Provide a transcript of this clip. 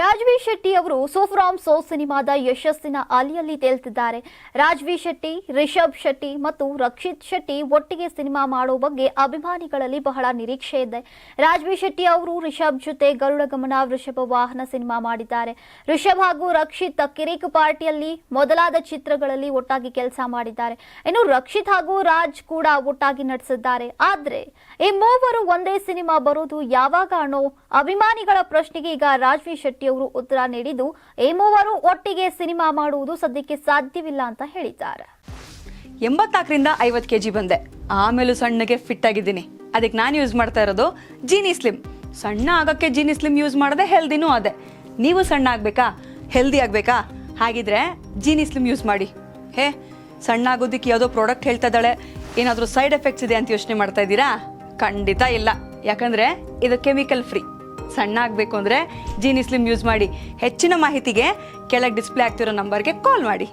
ರಾಜ್ವಿ ಶೆಟ್ಟಿ ಅವರು ಸೋಫ್ರಾಮ್ ಸೋ ಸಿನಿಮಾದ ಯಶಸ್ಸಿನ ಅಲಿಯಲ್ಲಿ ತೇಲ್ತಿದ್ದಾರೆ. ರಾಜ್ವಿ ಶೆಟ್ಟಿ, ರಿಷಬ್ ಶೆಟ್ಟಿ ಮತ್ತು ರಕ್ಷಿತ್ ಶೆಟ್ಟಿ ಒಟ್ಟಿಗೆ ಸಿನಿಮಾ ಮಾಡೋ ಬಗ್ಗೆ ಅಭಿಮಾನಿಗಳಲ್ಲಿ ಬಹಳ ನಿರೀಕ್ಷೆ ಇದೆ. ರಾಜ್ವಿ ಶೆಟ್ಟಿ ಅವರು ರಿಷಬ್ ಜೊತೆ ಗರುಡ ಗಮನ ವೃಷಭ ವಾಹನ ಸಿನಿಮಾ ಮಾಡಿದ್ದಾರೆ. ರಿಷಬ್ ಹಾಗೂ ರಕ್ಷಿತ್ ಕಿರಿಕ್ ಪಾರ್ಟಿಯಲ್ಲಿ ಮೊದಲಾದ ಚಿತ್ರಗಳಲ್ಲಿ ಒಟ್ಟಾಗಿ ಕೆಲಸ ಮಾಡಿದ್ದಾರೆ. ಇನ್ನು ರಕ್ಷಿತ್ ಹಾಗೂ ರಾಜ್ ಕೂಡ ಒಟ್ಟಾಗಿ ನಟಿಸಿದ್ದಾರೆ. ಆದ್ರೆ ಈ ಮೂವರು ಒಂದೇ ಸಿನಿಮಾ ಬರೋದು ಯಾವಾಗ ಅನ್ನೋ ಅಭಿಮಾನಿಗಳ ಪ್ರಶ್ನೆಗೆ ಈಗ ರಾಜ್ವಿ ಶೆಟ್ಟಿ ಅವರು ಉತ್ತರ ನೀಡಿದ್ದು, ಈ ಮೂವರು ಒಟ್ಟಿಗೆ ಸಿನಿಮಾ ಮಾಡುವುದು ಸದ್ಯಕ್ಕೆ ಸಾಧ್ಯವಿಲ್ಲ ಅಂತ ಹೇಳಿದ್ದಾರೆ. ಎಂಬತ್ನಾಲ್ಕರಿಂದ ಐವತ್ತು ಕೆ ಜಿ ಬಂದೆ. ಆಮೇಲೂ ಸಣ್ಣಗೆ ಫಿಟ್ ಆಗಿದ್ದೀನಿ. ಅದಕ್ಕೆ ನಾನು ಯೂಸ್ ಮಾಡ್ತಾ ಇರೋದು ಜೀನಿ ಸ್ಲಿಮ್ ಸಣ್ಣ ಆಗೋಕ್ಕೆ ಜೀನಿ ಸ್ಲಿಮ್ ಯೂಸ್ ಮಾಡದೆ ಹೆಲ್ದಿನೂ ಅದೇ. ನೀವು ಸಣ್ಣ ಆಗಬೇಕಾ? ಹೆಲ್ದಿ ಆಗಬೇಕಾ? ಹಾಗಿದ್ರೆ ಜೀನಿ ಸ್ಲಿಮ್ ಯೂಸ್ ಮಾಡಿ. ಹೇ, ಸಣ್ಣ ಆಗೋದಿಕ್ಕೆ ಯಾವುದೋ ಪ್ರಾಡಕ್ಟ್ ಹೇಳ್ತಾ ಇದ್ದಾಳೆ. ಏನಾದರೂ ಸೈಡ್ ಎಫೆಕ್ಟ್ಸ್ ಇದೆ ಅಂತ ಯೋಚನೆ ಮಾಡ್ತಾ ಇದ್ದೀರಾ? ಖಂಡಿತ ಇಲ್ಲ. ಯಾಕಂದರೆ ಇದು ಕೆಮಿಕಲ್ ಫ್ರೀ ಸಣ್ಣ ಆಗಬೇಕು ಅಂದರೆ ಜೀನಿ ಸ್ಲಿಮ್ ಯೂಸ್ ಮಾಡಿ ಹೆಚ್ಚಿನ ಮಾಹಿತಿಗೆ ಕೆಳಗೆ ಡಿಸ್ಪ್ಲೇ ಆಗ್ತಿರೋ ನಂಬರ್ಗೆ ಕಾಲ್ ಮಾಡಿ.